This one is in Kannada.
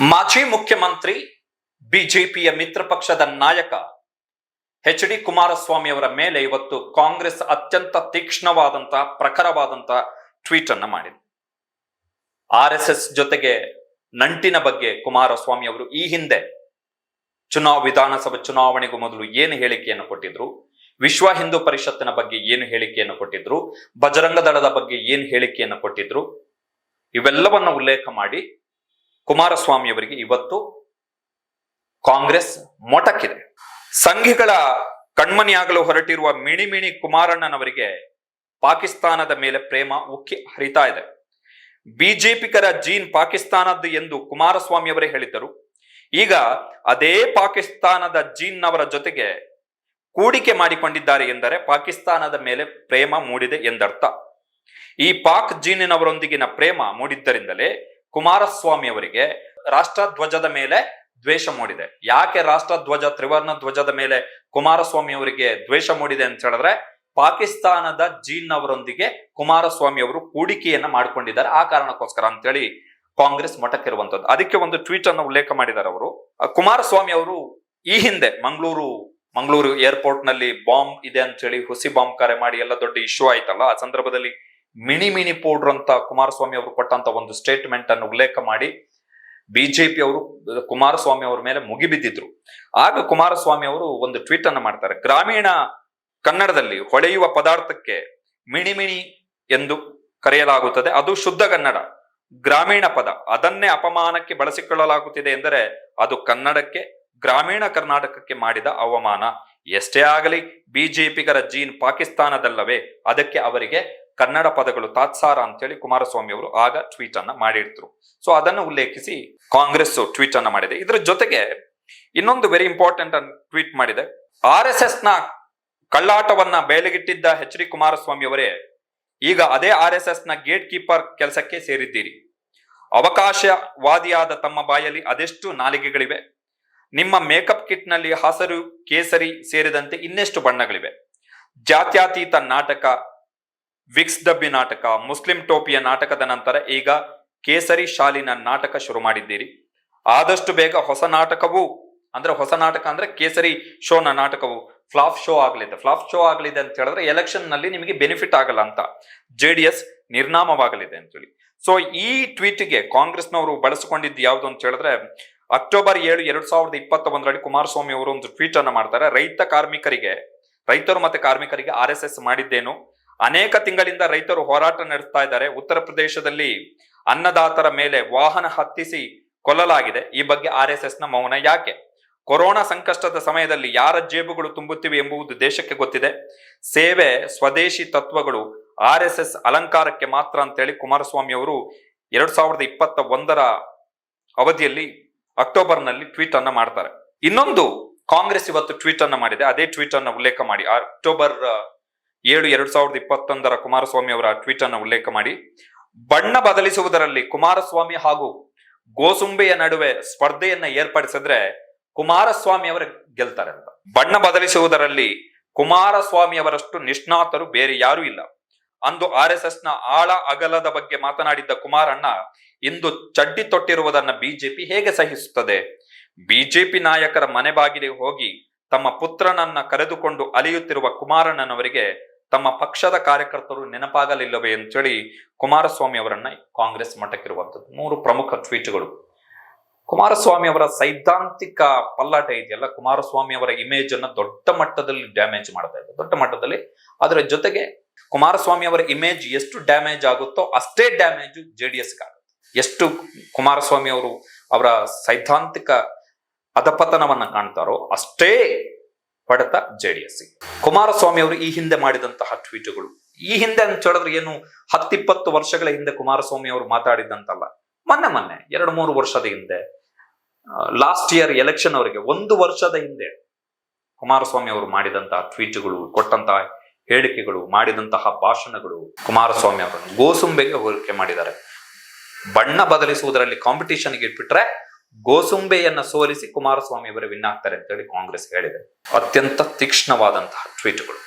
ಮಾಜಿ ಮುಖ್ಯಮಂತ್ರಿ ಬಿಜೆಪಿಯ ಮಿತ್ರ ಪಕ್ಷದ ನಾಯಕ ಎಚ್ ಡಿ ಕುಮಾರಸ್ವಾಮಿ ಅವರ ಮೇಲೆ ಇವತ್ತು ಕಾಂಗ್ರೆಸ್ ಅತ್ಯಂತ ತೀಕ್ಷ್ಣವಾದಂತಹ ಪ್ರಖರವಾದಂತಹ ಟ್ವೀಟ್ ಅನ್ನು ಮಾಡಿದೆ ಆರ್ ಎಸ್ ಎಸ್ ಜೊತೆಗೆ ನಂಟಿನ ಬಗ್ಗೆ ಕುಮಾರಸ್ವಾಮಿ ಅವರು ಈ ಹಿಂದೆ ಚುನಾವ್, ವಿಧಾನಸಭೆ ಚುನಾವಣೆಗೂ ಮೊದಲು ಏನು ಹೇಳಿಕೆಯನ್ನು ಕೊಟ್ಟಿದ್ರು, ವಿಶ್ವ ಹಿಂದೂ ಪರಿಷತ್ತಿನ ಬಗ್ಗೆ ಏನು ಹೇಳಿಕೆಯನ್ನು ಕೊಟ್ಟಿದ್ರು, ಬಜರಂಗ ದಳದ ಬಗ್ಗೆ ಏನು ಹೇಳಿಕೆಯನ್ನು ಕೊಟ್ಟಿದ್ರು, ಇವೆಲ್ಲವನ್ನ ಉಲ್ಲೇಖ ಮಾಡಿ ಕುಮಾರಸ್ವಾಮಿ ಅವರಿಗೆ ಇವತ್ತು ಕಾಂಗ್ರೆಸ್ ಮೊಟಕಿದೆ ಸಂಘಿಗಳ ಕಣ್ಮನಿಯಾಗಲು ಹೊರಟಿರುವ ಮಿಣಿ ಮಿಣಿ ಕುಮಾರಣ್ಣನವರಿಗೆ ಪಾಕಿಸ್ತಾನದ ಮೇಲೆ ಪ್ರೇಮ ಉಕ್ಕಿ ಹರಿತಾ ಇದೆ. ಬಿಜೆಪಿಕರ ಜೀನ್ ಪಾಕಿಸ್ತಾನದ್ದು ಎಂದು ಕುಮಾರಸ್ವಾಮಿ ಅವರೇ ಹೇಳಿದ್ದರು. ಈಗ ಅದೇ ಪಾಕಿಸ್ತಾನದ ಜೀನ್ನವರ ಜೊತೆಗೆ ಕೂಡಿಕೆ ಮಾಡಿಕೊಂಡಿದ್ದಾರೆ ಎಂದರೆ ಪಾಕಿಸ್ತಾನದ ಮೇಲೆ ಪ್ರೇಮ ಮೂಡಿದೆ ಎಂದರ್ಥ. ಈ ಪಾಕ್ ಜೀನಿನವರೊಂದಿಗಿನ ಪ್ರೇಮ ಮೂಡಿದ್ದರಿಂದಲೇ ಕುಮಾರಸ್ವಾಮಿ ಅವರಿಗೆ ರಾಷ್ಟ್ರಧ್ವಜದ ಮೇಲೆ ದ್ವೇಷ ಮೂಡಿದೆ. ಯಾಕೆ ರಾಷ್ಟ್ರಧ್ವಜ, ತ್ರಿವರ್ಣ ಧ್ವಜದ ಮೇಲೆ ಕುಮಾರಸ್ವಾಮಿ ಅವರಿಗೆ ದ್ವೇಷ ಮೂಡಿದೆ ಅಂತ ಹೇಳಿದ್ರೆ, ಪಾಕಿಸ್ತಾನದ ಜೀನ್ ಅವರೊಂದಿಗೆ ಕುಮಾರಸ್ವಾಮಿ ಅವರು ಹೂಡಿಕೆಯನ್ನ ಮಾಡ್ಕೊಂಡಿದ್ದಾರೆ. ಆ ಕಾರಣಕ್ಕೋಸ್ಕರ ಅಂತೇಳಿ ಕಾಂಗ್ರೆಸ್ ಮಠಕ್ಕಿರುವಂತದ್ದು ಅದಕ್ಕೆ ಒಂದು ಟ್ವೀಟ್ ಅನ್ನು ಉಲ್ಲೇಖ ಮಾಡಿದ್ದಾರೆ ಅವರು. ಕುಮಾರಸ್ವಾಮಿ ಅವರು ಈ ಹಿಂದೆ ಮಂಗಳೂರು ಮಂಗಳೂರು ಏರ್ಪೋರ್ಟ್ನಲ್ಲಿ ಬಾಂಬ್ ಇದೆ ಅಂತ ಹೇಳಿ ಹುಸಿ ಬಾಂಬ್ ಕರೆ ಮಾಡಿ ಎಲ್ಲ ದೊಡ್ಡ ಇಶ್ಯೂ ಆಯ್ತಲ್ಲ, ಆ ಸಂದರ್ಭದಲ್ಲಿ ಮಿನಿ ಮಿನಿ ಪೌಡ್ರ್ ಅಂತ ಕುಮಾರಸ್ವಾಮಿ ಅವರು ಕೊಟ್ಟಂತ ಒಂದು ಸ್ಟೇಟ್ಮೆಂಟ್ ಅನ್ನು ಉಲ್ಲೇಖ ಮಾಡಿ ಬಿಜೆಪಿ ಅವರು, ಕುಮಾರಸ್ವಾಮಿ ಅವರ ಮೇಲೆ ಮುಗಿಬಿದ್ದಿದ್ರು ಆಗ ಕುಮಾರಸ್ವಾಮಿ ಅವರು ಒಂದು ಟ್ವೀಟ್ ಅನ್ನು ಮಾಡ್ತಾರೆ. ಗ್ರಾಮೀಣ ಕನ್ನಡದಲ್ಲಿ ಹೊಳೆಯುವ ಪದಾರ್ಥಕ್ಕೆ ಮಿಣಿ ಮಿಣಿ ಎಂದು ಕರೆಯಲಾಗುತ್ತದೆ. ಅದು ಶುದ್ಧ ಕನ್ನಡ. ಗ್ರಾಮೀಣ ಪದ. ಅದನ್ನೇ ಅಪಮಾನಕ್ಕೆ ಬಳಸಿಕೊಳ್ಳಲಾಗುತ್ತಿದೆ ಎಂದರೆ ಅದು ಕನ್ನಡಕ್ಕೆ, ಗ್ರಾಮೀಣ ಕರ್ನಾಟಕಕ್ಕೆ ಮಾಡಿದ ಅವಮಾನ. ಎಷ್ಟೇ ಆಗಲಿ ಬಿಜೆಪಿಗರ ಜೀನ್ ಪಾಕಿಸ್ತಾನದಲ್ಲವೇ. ಅದಕ್ಕೆ ಅವರಿಗೆ ಕನ್ನಡ ಪದಗಳು ತಾತ್ಸಾರ ಅಂತೇಳಿ ಕುಮಾರಸ್ವಾಮಿ ಅವರು ಆಗ ಟ್ವೀಟ್ ಅನ್ನ ಮಾಡಿರ್ತಾರೆ ಸೊ ಅದನ್ನು ಉಲ್ಲೇಖಿಸಿ ಕಾಂಗ್ರೆಸ್ ಟ್ವೀಟ್ ಅನ್ನ ಮಾಡಿದೆ. ಇದ್ರ ಜೊತೆಗೆ ಇನ್ನೊಂದು ವೆರಿ ಇಂಪಾರ್ಟೆಂಟ್ ಅನ್ನು ಟ್ವೀಟ್ ಮಾಡಿದೆ. ಆರ್ ಎಸ್ ಎಸ್ನ ಕಳ್ಳಾಟವನ್ನ ಬೇಲೆಗಿಟ್ಟಿದ್ದ ಎಚ್ ಡಿ ಕುಮಾರಸ್ವಾಮಿ ಅವರೇ, ಈಗ ಅದೇ ಆರ್ ಎಸ್ ಎಸ್ನ ಗೇಟ್ ಕೀಪರ್ ಕೆಲಸಕ್ಕೆ ಸೇರಿದ್ದೀರಿ. ಅವಕಾಶವಾದಿಯಾದ ತಮ್ಮ ಬಾಯಲ್ಲಿ ಅದೆಷ್ಟು ನಾಲಿಗೆಗಳಿವೆ? ನಿಮ್ಮ ಮೇಕಪ್ ಕಿಟ್ನಲ್ಲಿ ಹಸರು, ಕೇಸರಿ ಸೇರಿದಂತೆ ಇನ್ನೆಷ್ಟು ಬಣ್ಣಗಳಿವೆ? ಜಾತ್ಯಾತೀತ ನಾಟಕ ವಿಕ್ಸ್ ಡಬ್ಬಿ ನಾಟಕ, ಮುಸ್ಲಿಂ ಟೋಪಿಯ ನಾಟಕದ ನಂತರ ಈಗ ಕೇಸರಿ ಶಾಲಿನ ನಾಟಕ ಶುರು ಮಾಡಿದ್ದೀರಿ. ಆದಷ್ಟು ಬೇಗ ಹೊಸ ನಾಟಕವು, ಅಂದ್ರೆ ಹೊಸ ನಾಟಕ ಅಂದ್ರೆ ಕೇಸರಿ ಶೋನ ನಾಟಕವು ಫ್ಲಾಪ್ ಶೋ ಆಗಲಿದೆ. ಫ್ಲಾಪ್ ಶೋ ಆಗಲಿದೆ ಅಂತ ಹೇಳಿದ್ರೆ ಎಲೆಕ್ಷನ್ನಲ್ಲಿ ನಿಮಗೆ ಬೆನಿಫಿಟ್ ಆಗಲ್ಲ ಅಂತ. ಜೆ ಡಿ ಎಸ್ ನಿರ್ನಾಮವಾಗಲಿದೆ ಅಂತೇಳಿ. ಸೊ, ಈ ಟ್ವೀಟ್ಗೆ ಕಾಂಗ್ರೆಸ್ನವರು ಬಳಸಿಕೊಂಡಿದ್ದು ಯಾವುದು ಅಂತ ಹೇಳಿದ್ರೆ, ಅಕ್ಟೋಬರ್ ಏಳು ಎರಡು ಸಾವಿರದ ಇಪ್ಪತ್ತ ಒಂದರಲ್ಲಿ ಕುಮಾರಸ್ವಾಮಿ ಅವರು ಒಂದು ಟ್ವೀಟ್ ಅನ್ನ ಮಾಡ್ತಾರೆ. ರೈತ ಕಾರ್ಮಿಕರಿಗೆ, ರೈತರು ಮತ್ತೆ ಕಾರ್ಮಿಕರಿಗೆ ಆರ್ ಎಸ್ ಎಸ್ ಮಾಡಿದ್ದೇನು? ಅನೇಕ ತಿಂಗಳಿಂದ ರೈತರು ಹೋರಾಟ ನಡೆಸ್ತಾ ಇದ್ದಾರೆ. ಉತ್ತರ ಪ್ರದೇಶದಲ್ಲಿ ಅನ್ನದಾತರ ಮೇಲೆ ವಾಹನ ಹತ್ತಿಸಿ ಕೊಲ್ಲಲಾಗಿದೆ. ಈ ಬಗ್ಗೆ ಆರ್ ಎಸ್ ಎಸ್ನ ಮೌನ ಯಾಕೆ? ಕೊರೋನಾ ಸಂಕಷ್ಟದ ಸಮಯದಲ್ಲಿ ಯಾರ ಜೇಬುಗಳು ತುಂಬುತ್ತಿವೆ ಎಂಬುದು ದೇಶಕ್ಕೆ ಗೊತ್ತಿದೆ. ಸೇವೆ ಸ್ವದೇಶಿ ತತ್ವಗಳು ಆರ್ ಎಸ್ ಎಸ್ ಅಲಂಕಾರಕ್ಕೆ ಮಾತ್ರ ಅಂತೇಳಿ ಕುಮಾರಸ್ವಾಮಿ ಅವರು ಎರಡ್ ಸಾವಿರದ ಇಪ್ಪತ್ತ ಒಂದರ ಅವಧಿಯಲ್ಲಿ ಅಕ್ಟೋಬರ್ನಲ್ಲಿ ಟ್ವೀಟ್ ಅನ್ನ ಮಾಡ್ತಾರೆ. ಇನ್ನೊಂದು ಕಾಂಗ್ರೆಸ್ ಇವತ್ತು ಟ್ವೀಟ್ ಅನ್ನ ಮಾಡಿದೆ. ಅದೇ ಟ್ವೀಟ್ ಅನ್ನ ಉಲ್ಲೇಖ ಮಾಡಿ. ಅಕ್ಟೋಬರ್ ಏಳು ಎರಡ್ ಸಾವಿರದ ಇಪ್ಪತ್ತೊಂದರ ಕುಮಾರಸ್ವಾಮಿ ಅವರ ಟ್ವೀಟ್ ಅನ್ನು ಉಲ್ಲೇಖ ಮಾಡಿ, ಬಣ್ಣ ಬದಲಿಸುವುದರಲ್ಲಿ ಕುಮಾರಸ್ವಾಮಿ ಹಾಗೂ ಗೋಸುಂಬೆಯ ನಡುವೆ ಸ್ಪರ್ಧೆಯನ್ನ ಏರ್ಪಡಿಸಿದ್ರೆ ಕುಮಾರಸ್ವಾಮಿ ಅವರ ಗೆಲ್ತಾರೆ ಅಂತ. ಬಣ್ಣ ಬದಲಿಸುವುದರಲ್ಲಿ ಕುಮಾರಸ್ವಾಮಿ ಅವರಷ್ಟು ನಿಷ್ಣಾತರು ಬೇರೆ ಯಾರೂ ಇಲ್ಲ. ಅಂದು ಆರ್ ಎಸ್ ಎಸ್ನ ಆಳ ಅಗಲದ ಬಗ್ಗೆ ಮಾತನಾಡಿದ್ದ ಕುಮಾರಣ್ಣ, ಇಂದು ಚಡ್ಡಿ ತೊಟ್ಟಿರುವುದನ್ನ ಬಿಜೆಪಿ ಹೇಗೆ ಸಹಿಸುತ್ತದೆ? ಬಿಜೆಪಿ ನಾಯಕರ ಮನೆ ಬಾಗಿಲಿಗೆ ಹೋಗಿ ತಮ್ಮ ಪುತ್ರನನ್ನ ಕರೆದುಕೊಂಡು ಅಲಿಯುತ್ತಿರುವ ಕುಮಾರಣ್ಣನವರಿಗೆ ತಮ್ಮ ಪಕ್ಷದ ಕಾರ್ಯಕರ್ತರು ನೆನಪಾಗಲಿಲ್ಲವೇ ಅಂತೇಳಿ ಕುಮಾರಸ್ವಾಮಿ ಅವರನ್ನ ಕಾಂಗ್ರೆಸ್ ಮಟ್ಟಕ್ಕಿರುವಂಥದ್ದು. ಮೂರು ಪ್ರಮುಖ ಟ್ವೀಟ್ಗಳು ಕುಮಾರಸ್ವಾಮಿ ಅವರ ಸೈದ್ಧಾಂತಿಕ ಪಲ್ಲಾಟ ಇದೆಯಲ್ಲ, ಕುಮಾರಸ್ವಾಮಿ ಅವರ ಇಮೇಜ್ ಅನ್ನ ದೊಡ್ಡ ಮಟ್ಟದಲ್ಲಿ ಡ್ಯಾಮೇಜ್ ಮಾಡ್ತಾ ಇದೆ. ದೊಡ್ಡ ಮಟ್ಟದಲ್ಲಿ. ಅದರ ಜೊತೆಗೆ ಕುಮಾರಸ್ವಾಮಿ ಅವರ ಇಮೇಜ್ ಎಷ್ಟು ಡ್ಯಾಮೇಜ್ ಆಗುತ್ತೋ ಅಷ್ಟೇ ಡ್ಯಾಮೇಜ್ ಜೆ ಡಿ ಎಸ್ಗೆ ಎಷ್ಟು ಕುಮಾರಸ್ವಾಮಿ ಅವರು ಅವರ ಸೈದ್ಧಾಂತಿಕ ಅಧಪತನವನ್ನ ಕಾಣ್ತಾರೋ ಅಷ್ಟೇ ಹೊಡೆತ ಜೆ ಡಿ ಎಸ್ ಕುಮಾರಸ್ವಾಮಿ ಅವರು ಈ ಹಿಂದೆ ಮಾಡಿದಂತಹ ಟ್ವೀಟ್ಗಳು. ಈ ಹಿಂದೆ ಅಂತ ಹೇಳಿದ್ರೆ ಏನು ಹತ್ತಿಪ್ಪತ್ತು ವರ್ಷಗಳ ಹಿಂದೆ ಕುಮಾರಸ್ವಾಮಿ ಅವರು ಮಾತಾಡಿದಂತಲ್ಲ ಮೊನ್ನೆ ಮೊನ್ನೆ, ಎರಡು ಮೂರು ವರ್ಷದ ಹಿಂದೆ ಲಾಸ್ಟ್ ಇಯರ್ ಎಲೆಕ್ಷನ್ ಅವರಿಗೆ ಒಂದು ವರ್ಷದ ಹಿಂದೆ ಕುಮಾರಸ್ವಾಮಿ ಅವರು ಮಾಡಿದಂತಹ ಟ್ವೀಟ್ಗಳು, ಕೊಟ್ಟಂತಹ ಹೇಳಿಕೆಗಳು, ಮಾಡಿದಂತಹ ಭಾಷಣಗಳು ಕುಮಾರಸ್ವಾಮಿ ಅವರನ್ನು ಗೋಸುಂಬೆಗೆ ಹೋಲಿಕೆ ಮಾಡಿದ್ದಾರೆ. ಬಣ್ಣ ಬದಲಿಸುವುದರಲ್ಲಿ ಕಾಂಪಿಟಿಷನ್ಗೆ ಇಟ್ಬಿಟ್ರೆ ಗೋಸುಂಬೆಯನ್ನ ಸೋಲಿಸಿ ಕುಮಾರಸ್ವಾಮಿ ಅವರು ವಿನ್ ಆಗ್ತಾರೆ ಅಂತೇಳಿ ಕಾಂಗ್ರೆಸ್ ಹೇಳಿದೆ. ಅತ್ಯಂತ ತೀಕ್ಷ್ಣವಾದಂತಹ ಟ್ವೀಟ್ಗಳು